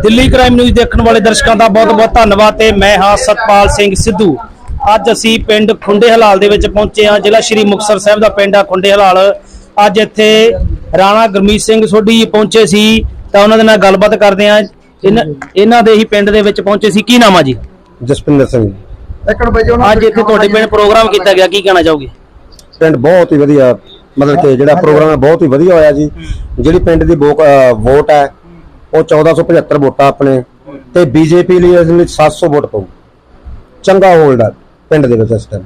Delhi crime news ਦੇਖਣ ਵਾਲੇ ਦਰਸ਼ਕਾਂ ਦਾ ਬਹੁਤ-ਬਹੁਤ ਧੰਨਵਾਦ ਤੇ ਮੈਂ ਹਾਂ ਸਤਪਾਲ ਸਿੰਘ ਸਿੱਧੂ। ਅੱਜ ਅਸੀਂ ਪਿੰਡ ਖੁੰਡੇ ਹਲਾਲ ਦੇ ਵਿੱਚ ਪਹੁੰਚੇ ਹਾਂ ਜ਼ਿਲ੍ਹਾ ਸ਼੍ਰੀ ਮੁਕਤਸਰ ਸਾਹਿਬ ਦਾ ਪਿੰਡ ਆ ਖੁੰਡੇ ਹਲਾਲ। ਅੱਜ ਇੱਥੇ ਰਾਣਾ ਗੁਰਮੀਤ ਸਿੰਘ ਸੋਢੀ ਪਹੁੰਚੇ ਸੀ ਤਾਂ ਉਹਨਾਂ ਦੇ ਨਾਲ ਗੱਲਬਾਤ ਕਰਦੇ ਹਾਂ। ਇਹਨਾਂ ਇਹਨਾਂ ਦੇ ਹੀ ਪਿੰਡ ਦੇ ਵਿੱਚ ਪਹੁੰਚੇ ਸੀ। ਕੀ ਨਾਮ ਆ ਜੀ? ਜਸਪਿੰਦਰ ਸਿੰਘ। ਜੀ। ਅੱਜ ਇੱਥੇ ਤੁਹਾਡੇ ਪਿੰਡ ਪ੍ਰੋਗਰਾਮ ਕੀਤਾ ਗਿਆ ਕੀ ਕਹਿਣਾ ਚਾਹੋਗੇ? ਪਿੰਡ ਬਹੁਤ ਹੀ ਵਧੀਆ ਮਤਲਬ ਕਿ ਜਿਹੜਾ ਪ੍ਰੋਗਰਾਮ ਹੈ ਬਹੁਤ ਹੀ ਵਧੀਆ ਹੋਇਆ ਜੀ। ਜਿਹੜੀ ਪਿੰਡ ਦੀ ਵੋਟ ਹੈ ਉਹ 1475 ਵੋਟਾਂ ਆਪਣੇ ਤੇ ਬੀਜੇਪੀ ਲਈ ਇਸ ਲਈ 700 ਵੋਟ ਪਊ। ਚੰਗਾ ਹੋਲਡ ਹੈ ਪਿੰਡ ਦੇ ਵਿੱਚ ਇਸ ਟਾਈਮ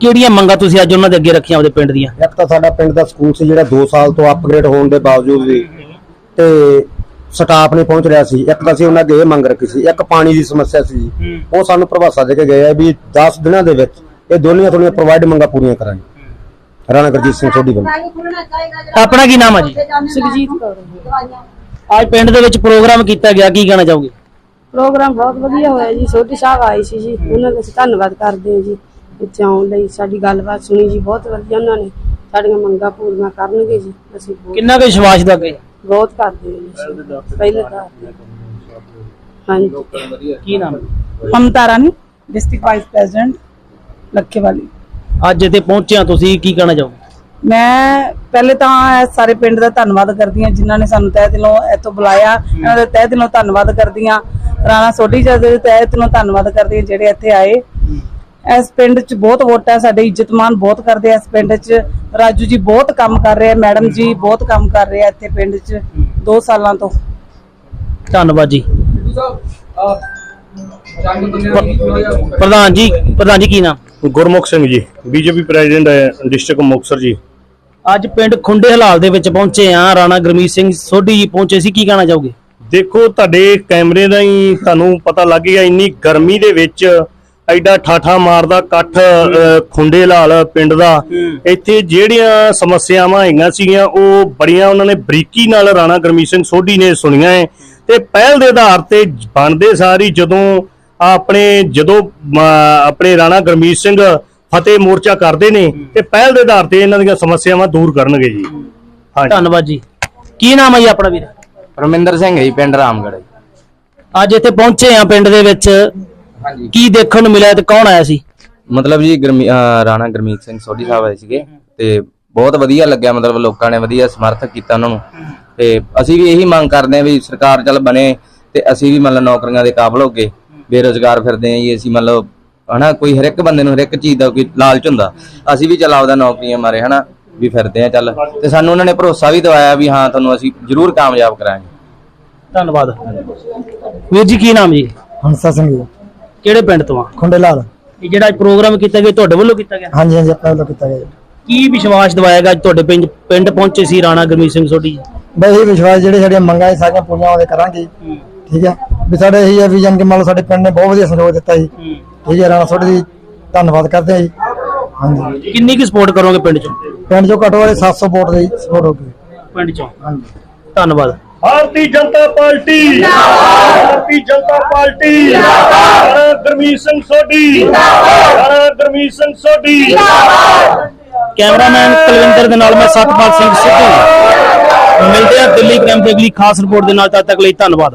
ਕਿਹੜੀਆਂ ਮੰਗਾਂ ਤੁਸੀਂ ਅੱਜ ਉਹਨਾਂ ਦੇ ਅੱਗੇ ਰੱਖੀਆਂ ਆਪਦੇ ਪਿੰਡ ਦੀਆਂ? ਇੱਕ ਤਾਂ ਸਾਡਾ ਪਿੰਡ ਦਾ ਸਕੂਲ ਸੀ ਜਿਹੜਾ 2 ਸਾਲ ਤੋਂ ਅਪਗ੍ਰੇਡ ਹੋਣ ਦੇ ਬਾਵਜੂਦ ਵੀ ਤੇ ਸਟਾਫ ਨਹੀਂ ਪਹੁੰਚ ਰਿਹਾ ਸੀ। ਇੱਕ ਤਾਂ ਅਸੀਂ ਉਹਨਾਂ ਅੱਗੇ ਇਹ ਮੰਗ ਰੱਖੀ ਸੀ ਇੱਕ ਪਾਣੀ ਦੀ ਸਮੱਸਿਆ ਸੀ। ਉਹ ਸਾਨੂੰ ਪ੍ਰਭਾਸਾ ਦੇ ਕੇ ਗਏ ਆ ਵੀ 10 ਦਿਨਾਂ ਦੇ ਵਿੱਚ ਇਹ ਦੋਨੀਆਂ ਥੋੜੀਆਂ ਪ੍ਰੋਵਾਈਡ ਮੰਗਾਂ ਪੂਰੀਆਂ ਕਰਾਂਗੇ। ਰਾਣਾ ਗੁਰਜੀਤ ਸਿੰਘ ਸੋਢੀ ਵੱਲੋਂ। ਆਪਣਾ ਕੀ ਨਾਮ ਆ ਜੀ? ਸੁਖਜੀਤ ਕੌਰ। ਅੱਜ ਪਿੰਡ ਦੇ ਵਿੱਚ ਪ੍ਰੋਗਰਾਮ ਕੀਤਾ ਗਿਆ ਕੀ ਕਹਿਣਾ ਚਾਹੋਗੇ? ਪ੍ਰੋਗਰਾਮ ਬਹੁਤ ਵਧੀਆ ਹੋਇਆ ਜੀ ਛੋਟੀ ਸਾਹਿਬ ਆਏ ਸੀ ਜੀ ਉਹਨਾਂ ਦਾ ਅਸੀਂ ਧੰਨਵਾਦ ਕਰਦੇ ਹਾਂ ਜੀ ਇੱਥੇ ਆਉਣ ਲਈ ਸਾਡੀ ਗੱਲਬਾਤ ਸੁਣੀ ਜੀ ਬਹੁਤ ਵਧੀਆ ਉਹਨਾਂ ਨੇ ਸਾਡੀਆਂ ਮੰਗਾਂ ਪੂਰੀਆਂ ਕਰਨਗੇ ਜੀ ਅਸੀਂ ਬਹੁਤ- ਕਿੰਨਾ ਕੁ ਵਿਸ਼ਵਾਸ ਦਾ ਅੱਗੇ? ਬਹੁਤ ਕਰਦੇ ਹਾਂ ਜੀ ਅਸੀਂ। ਪਹਿਲੇ ਤਾਂ। ਹਾਂਜੀ। ਕੀ ਨਾਮ? Mamta Rani district vice president Lakhewali. ਅੱਜ ਇੱਥੇ ਪਹੁੰਚਿਆ ਤੁਸੀਂ ਕੀ ਕਹਿਣਾ ਚਾਹੋਗੇ? ਮੈਂ ਪਹਿਲੇ ਤਾਂ ਸਾਰੇ ਪਿੰਡ ਦਾ ਧੰਨਵਾਦ ਕਰਦੀ ਹਾਂ ਜਿਨ੍ਹਾਂ ਨੇ ਸਾਨੂੰ ਤਹਿ ਦਿਲੋਂ ਇੱਥੋਂ ਬੁਲਾਇਆ। ਇਹਨਾਂ ਦਾ ਤਹਿ ਦਿਲੋਂ ਧੰਨਵਾਦ ਕਰਦੀ ਹਾਂ। ਰਾਣਾ ਸੋਢੀ ਜੀ ਦੇ ਤਹਿ ਦਿਲੋਂ ਧੰਨਵਾਦ ਕਰਦੀ ਹਾਂ ਜਿਹੜੇ ਇੱਥੇ ਆਏ। ਇਸ ਪਿੰਡ 'ਚ ਬਹੁਤ ਵੋਟਾਂ ਸਾਡੇ ਇੱਜ਼ਤਮਾਨ ਬਹੁਤ ਕਰਦੇ ਆ ਇਸ ਪਿੰਡ 'ਚ। ਰਾਜੂ ਜੀ ਬਹੁਤ ਕੰਮ ਕਰ ਰਹੇ ਆ ਮੈਡਮ ਜੀ ਬਹੁਤ ਕੰਮ ਕਰ ਰਹੇ ਆ ਇੱਥੇ ਪਿੰਡ 'ਚ 2 ਸਾਲਾਂ ਤੋਂ। ਧੰਨਵਾਦ ਜੀ। ਪ੍ਰਧਾਨ ਜੀ ਪ੍ਰਧਾਨ ਜੀ ਕੀ ਨਾਮ? ਗੁਰਮੁਖ ਸਿੰਘ ਜੀ ਬੀਜੇਪੀ ਪ੍ਰੈਜ਼ੀਡੈਂਟ ਹੈ ਡਿਸਟ੍ਰਿਕਟ ਮੁਕਤਸਰ ਜੀ। ਅੱਜ ਪਿੰਡ ਖੁੰਡੇ ਹਲਾਲ ਦੇ ਵਿੱਚ ਪਹੁੰਚੇ ਆ ਰਾਣਾ ਗੁਰਮੀਤ ਸਿੰਘ ਸੋਢੀ ਜੀ ਪਹੁੰਚੇ ਸੀ। ਕੀ ਕਹਿਣਾ ਚਾਹੋਗੇ? ਦੇਖੋ ਤੁਹਾਡੇ ਕੈਮਰੇ ਦਾ ਹੀ ਤੁਹਾਨੂੰ ਪਤਾ ਲੱਗ ਗਿਆ ਇੰਨੀ ਗਰਮੀ ਦੇ ਵਿੱਚ ਐਡਾ ਠਾਠਾ ਮਾਰਦਾ ਇਕੱਠ ਖੁੰਡੇ ਲਾਲ ਪਿੰਡ ਦਾ। ਇੱਥੇ ਜਿਹੜੀਆਂ ਸਮੱਸਿਆਵਾਂ ਹੈਗੀਆਂ ਸੀਗੀਆਂ ਉਹ ਬੜੀਆਂ ਉਹਨਾਂ ਨੇ ਬਰੀਕੀ ਨਾਲ ਰਾਣਾ ਗੁਰਮੀਤ ਸਿੰਘ ਸੋਢੀ ਨੇ ਸੁਣੀਆਂ ਹੈ ਤੇ ਪਹਿਲ ਦੇ ਆਧਾਰ ਤੇ ਬਣਦੇ ਸਾਰੀ ਜਦੋਂ ਆਪਣੇ ਜਦੋਂ ਆਪਣੇ ਰਾਣਾ ਗੁਰਮੀਤ ਸਿੰਘ ਫਤਿਹ ਮੋਰਚਾ ਕਰਦੇ ਨੇ ਤੇ ਪਹਿਲ ਦੇ ਆਧਾਰ ਤੇ ਇਹਨਾਂ ਦੀਆਂ ਸਮੱਸਿਆਵਾਂ ਦੂਰ ਕਰਨਗੇ ਜੀ। ਹਾਂਜੀ। ਧੰਨਵਾਦ ਜੀ। ਕੀ ਨਾਮ ਹੈ ਜੀ ਆਪਣਾ ਵੀਰ? ਪਰਮਿੰਦਰ ਸਿੰਘ ਹੈ ਜੀ ਪਿੰਡ ਰਾਮਗੜ੍ਹ। ਅੱਜ ਇੱਥੇ ਪਹੁੰਚੇ ਆ ਪਿੰਡ ਦੇ ਵਿੱਚ। ਹਾਂਜੀ। ਕੀ ਦੇਖਣ ਨੂੰ ਮਿਲਿਆ ਤੇ ਕੌਣ ਆਇਆ ਸੀ? ਮਤਲਬ ਜੀ ਗਰਮੀ ਅਹ ਰਾਣਾ ਗਰਮੀਤ ਸਿੰਘ ਸੋਢੀ ਸਾਹਿਬ ਆਏ ਸੀਗੇ ਤੇ ਬਹੁਤ ਵਧੀਆ ਲੱਗਿਆ ਮਤਲਬ ਲੋਕਾਂ ਨੇ ਵਧੀਆ ਸਮਰਥਕ ਕੀਤਾ ਉਹਨਾਂ ਨੂੰ। ਤੇ ਅਸੀਂ ਵੀ ਇਹੀ ਮੰਗ ਕਰਦੇ ਹਾਂ ਵੀ ਸਰਕਾਰ ਚੱਲ ਬਣੇ ਤੇ ਅਸੀਂ ਵੀ ਮਤਲਬ ਨੌਕਰੀਆਂ ਦੇ ਕਾਬਲ ਹੋਗੇ ਬੇਰੋਜ਼ਗਾਰ ਫਿਰਦੇ ਆਂ ਜੀ। ਅਸੀਂ ਮਤਲਬ ਹਨਾ ਕੋਈ ਹਰ ਇੱਕ ਬੰਦੇ ਨੂੰ ਹਰ ਇੱਕ ਚੀਜ਼ ਦਾ ਕੋਈ ਲਾਲਚ ਹੁੰਦਾ। ਅਸੀਂ ਵੀ ਚੱਲ ਆਪਦਾ ਨੌਕਰੀਆਂ ਮਾਰੇ ਹਨਾ ਵੀ ਫਿਰਦੇ ਆ ਚੱਲ। ਤੇ ਸਾਨੂੰ ਉਹਨਾਂ ਨੇ ਭਰੋਸਾ ਵੀ ਦਵਾਇਆ ਵੀ ਹਾਂ ਤੁਹਾਨੂੰ ਅਸੀਂ ਜ਼ਰੂਰ ਕਾਮਯਾਬ ਕਰਾਂਗੇ। ਧੰਨਵਾਦ। ਵੀਰ ਜੀ ਕੀ ਨਾਮ ਜੀ? ਹੰਸਾ ਸਿੰਘ ਜੀ। ਕਿਹੜੇ ਪਿੰਡ ਤੋਂ ਆ? ਖੁੰਡੇ ਲਾਲ ਇਹ ਜਿਹੜਾ ਅੱਜ ਪ੍ਰੋਗਰਾਮ ਕੀਤਾ ਗਿਆ ਤੁਹਾਡੇ ਵੱਲੋਂ ਕੀਤਾ ਗਿਆ? ਹਾਂਜੀ ਹਾਂਜੀ ਆਪਣਾ ਵੱਲੋਂ ਕੀਤਾ ਗਿਆ ਜੀ। ਕੀ ਵਿਸ਼ਵਾਸ ਦਿਵਾਏਗਾ ਅੱਜ ਤੁਹਾਡੇ ਪਿੰਡ ਪਿੰਡ ਪਹੁੰਚੇ ਸੀ ਰਾਣਾ ਗੁਰਮੀਤ ਸਿੰਘ ਸੋਢੀ ਬਈ ਇਹ ਵਿਸ਼ਵਾਸ ਜਿਹੜੇ ਸਾਡੀਆਂ ਮੰਗਾਂ ਸਾਰੀਆਂ ਪੂਰੀਆਂ ਉਹਦੇ ਕਰਾਂਗੇ ਠੀਕ ਹੈ? ਵੀ ਸਾਡੇ ਇਹੀ ਹੈ ਵਿਜਨ ਕਿ ਮੰਨ ਲਓ ਸਾਡੇ ਪਿੰਡ ਨੇ ਬਹੁਤ ਵਧੀਆ ਸਹਿਯੋਗ ਦਿੱਤਾ ਜੀ। ਠੀਕ ਹੈ ਰਾਣਾ ਸੋਢੀ ਜੀ ਧੰਨਵਾਦ ਕਰਦੇ ਹਾਂ ਜੀ। ਹਾਂਜੀ। ਕਿੰਨੀ ਕੀ ਸਪੋਰਟ ਕਰੋਗੇ ਪਿੰਡ ਚੋਂ? ਪਿੰਡ ਚੋਂ ਘੱਟੋ ਘੱਟ 700 ਵੋਟ ਦੀ ਸਪੋਰਟ ਹੋ ਗਈ ਪਿੰਡ ਚੋਂ। ਹਾਂਜੀ। ਧੰਨਵਾਦ। ਭਾਰਤੀ ਜਨਤਾ ਪਾਰਟੀ। ਭਾਰਤੀ ਜਨਤਾ ਪਾਰਟੀ। ਰਾਣਾ ਗੁਰਮੀਤ ਸਿੰਘ ਸੋਢੀ। ਰਾਣਾ ਗੁਰਮੀਤ ਸਿੰਘ ਸੋਢੀ। ਕੈਮਰਾਮੈਨ ਕੁਲਵਿੰਦਰ ਦੇ ਨਾਲ ਮੈਂ ਸਤਪਾਲ ਸਿੰਘ ਸਿੱਧੂ। ਮਿਲਦੇ ਹਾਂ ਦਿੱਲੀ ਕ੍ਰਾਈਮ ਦੀ ਅਗਲੀ ਖਾਸ ਰਿਪੋਰਟ ਦੇ ਨਾਲ ਤਦ ਤੱਕ ਲਈ ਧੰਨਵਾਦ।